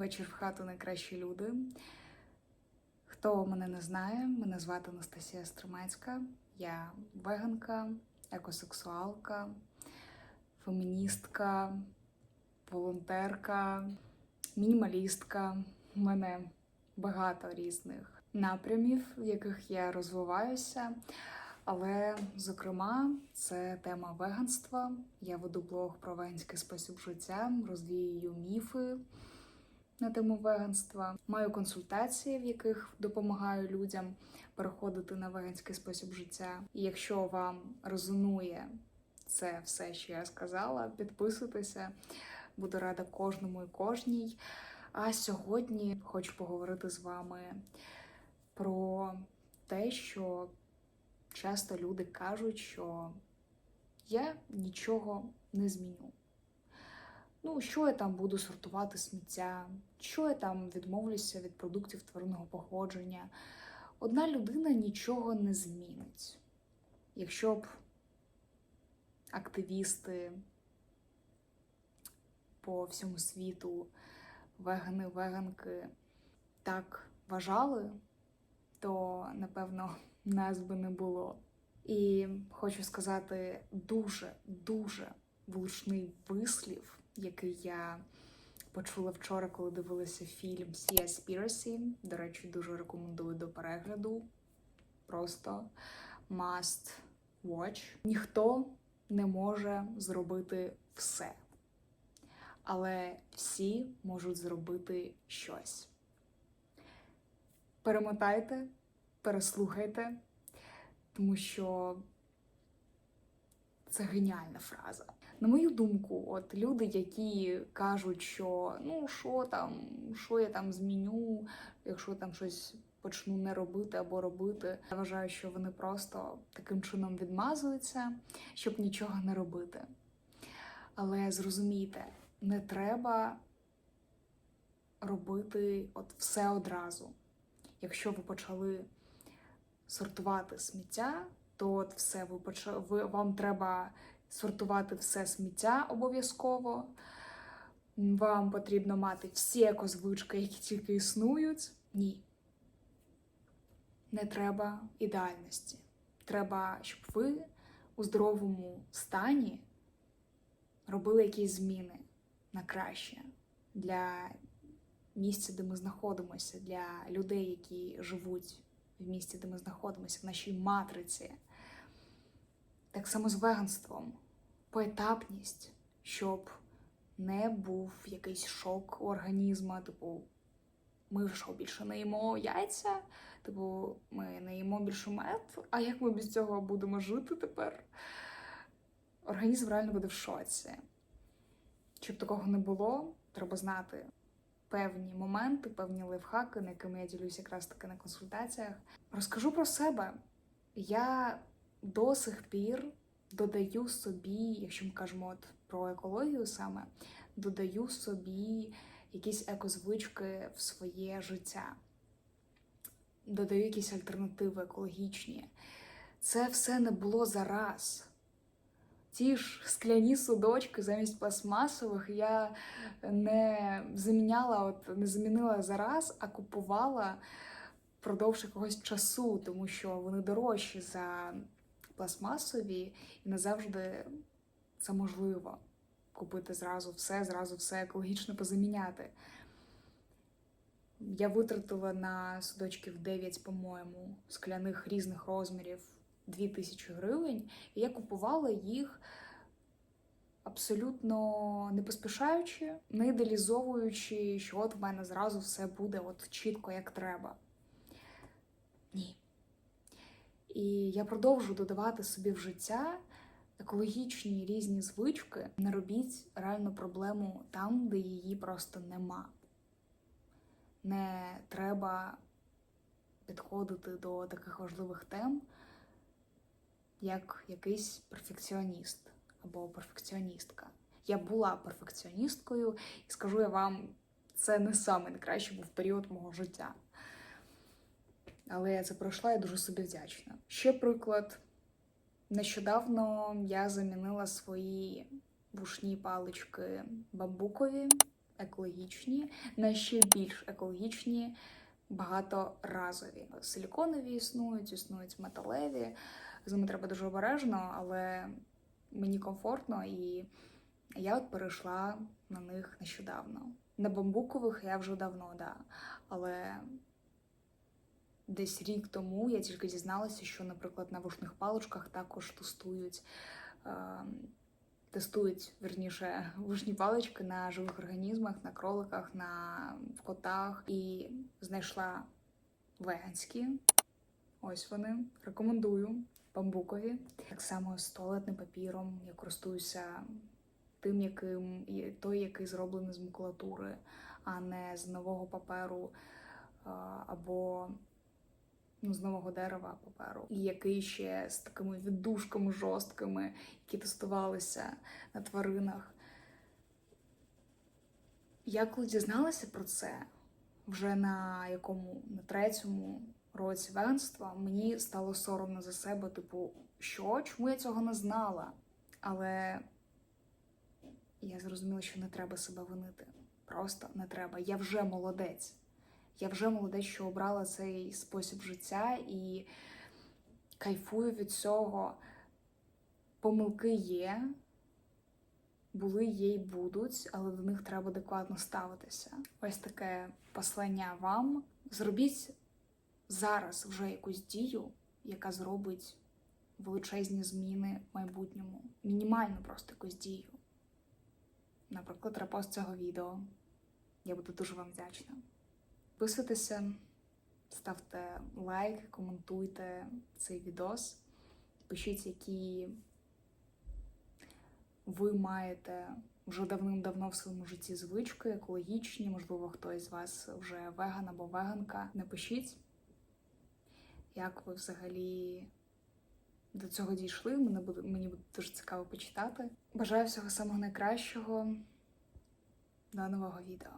Вечір в хату найкращі люди. Хто мене не знає, мене звати Анастасія Стримецька. Я веганка, екосексуалка, феміністка, волонтерка, мінімалістка. У мене багато різних напрямів, в яких я розвиваюся. Але, зокрема, це тема веганства. Я веду блог про веганський спосіб життя, розвіюю міфи на тему веганства. Маю консультації, в яких допомагаю людям переходити на веганський спосіб життя. І якщо вам резонує це все, що я сказала, підписуйтеся. Буду рада кожному і кожній. А сьогодні хочу поговорити з вами про те, що часто люди кажуть, що я нічого не зміню. Ну, що я там буду сортувати сміття, що я там відмовлюся від продуктів тваринного походження. Одна людина нічого не змінить. Якщо б активісти по всьому світу, вегани, веганки так вважали, то напевно нас би не було. І хочу сказати дуже, дуже влучний вислів, який я почула вчора, коли дивилася фільм Seaspiracy. До речі, дуже рекомендую до перегляду. Просто must watch. Ніхто не може зробити все. Але всі можуть зробити щось. Перемотайте, переслухайте, тому що це геніальна фраза. На мою думку, от люди, які кажуть, що ну що там, що я там зміню, якщо там щось почну не робити або робити, я вважаю, що вони просто таким чином відмазуються, щоб нічого не робити. Але зрозумійте, не треба робити от все одразу. Якщо ви почали сортувати сміття, то от все ви почали, ви, вам треба сортувати все сміття обов'язково. Вам потрібно мати всі екозвички, які тільки існують. Ні. Не треба ідеальності. Треба, щоб ви у здоровому стані робили якісь зміни на краще для місця, де ми знаходимося, для людей, які живуть в місті, де ми знаходимося, в нашій матриці. Так само з веганством, поетапність, щоб не був якийсь шок у організма, типу, ми що, більше не їмо яйця, типу, ми не їмо більше мед, а як ми без цього будемо жити тепер? Організм реально буде в шоці. Щоб такого не було, треба знати певні моменти, певні лайфхаки, на якими я ділюся якраз таки на консультаціях. Розкажу про себе. Я до сих пір додаю собі, якщо ми кажемо от про екологію саме, додаю собі якісь екозвички в своє життя, додаю якісь альтернативи екологічні. Це все не було зараз. Ті ж скляні судочки замість пластмасових я не заміняла, от не замінила зараз, а купувала впродовж якогось часу, тому що вони дорожчі за пластмасові, і не завжди це можливо купити зразу все, зразу все екологічно позаміняти. Я витратила на судочків 9, по-моєму, скляних різних розмірів 2000 гривень, і я купувала їх абсолютно не поспішаючи, не ідеалізовуючи, що от в мене зразу все буде от чітко як треба. Ні. І я продовжу додавати собі в життя екологічні різні звички. Не робіть реальну проблему там, де її просто нема. Не треба підходити до таких важливих тем, як якийсь перфекціоніст або перфекціоністка. Я була перфекціоністкою, і скажу я вам, це не саме найкращий був період мого життя. Але я це пройшла і дуже собі вдячна. Ще приклад. Нещодавно я замінила свої вушні палички бамбукові екологічні, на ще більш екологічні багаторазові. Силіконові існують, існують металеві. З ними треба дуже обережно, але мені комфортно і я от перейшла на них нещодавно. На бамбукових я вже давно, да. Але десь рік тому я тільки дізналася, що, наприклад, на вушних паличках також тестують. Е, Тестують вірніше вушні палички на живих організмах, на кроликах, на котах і знайшла веганські. Ось вони. Рекомендую бамбукові. Так само з туалетним папіром. Я користуюся тим, яким той, який зроблений з макулатури, а не з нового паперу або ну, з нового дерева паперу, і який ще з такими віддушками жорсткими, які тестувалися на тваринах. Я коли дізналася про це вже на якому на третьому році веганства, мені стало соромно за себе, типу, що? Чому я цього не знала? Але я зрозуміла, що не треба себе винити. Просто не треба. Я вже молодець. Я вже молодець, що обрала цей спосіб життя і кайфую від цього. Помилки є, були, є й будуть, але до них треба адекватно ставитися. Ось таке послання вам. Зробіть зараз вже якусь дію, яка зробить величезні зміни в майбутньому. Мінімальну просто якусь дію. Наприклад, репост цього відео. Я буду дуже вам вдячна. Підписуйтеся, ставте лайк, коментуйте цей відос, пишіть, які ви маєте вже давним-давно в своєму житті звички, екологічні, можливо, хтось з вас вже веган або веганка. Напишіть, як ви взагалі до цього дійшли. Мені буде, мені буде дуже цікаво почитати. Бажаю всього самого найкращого. До нового відео.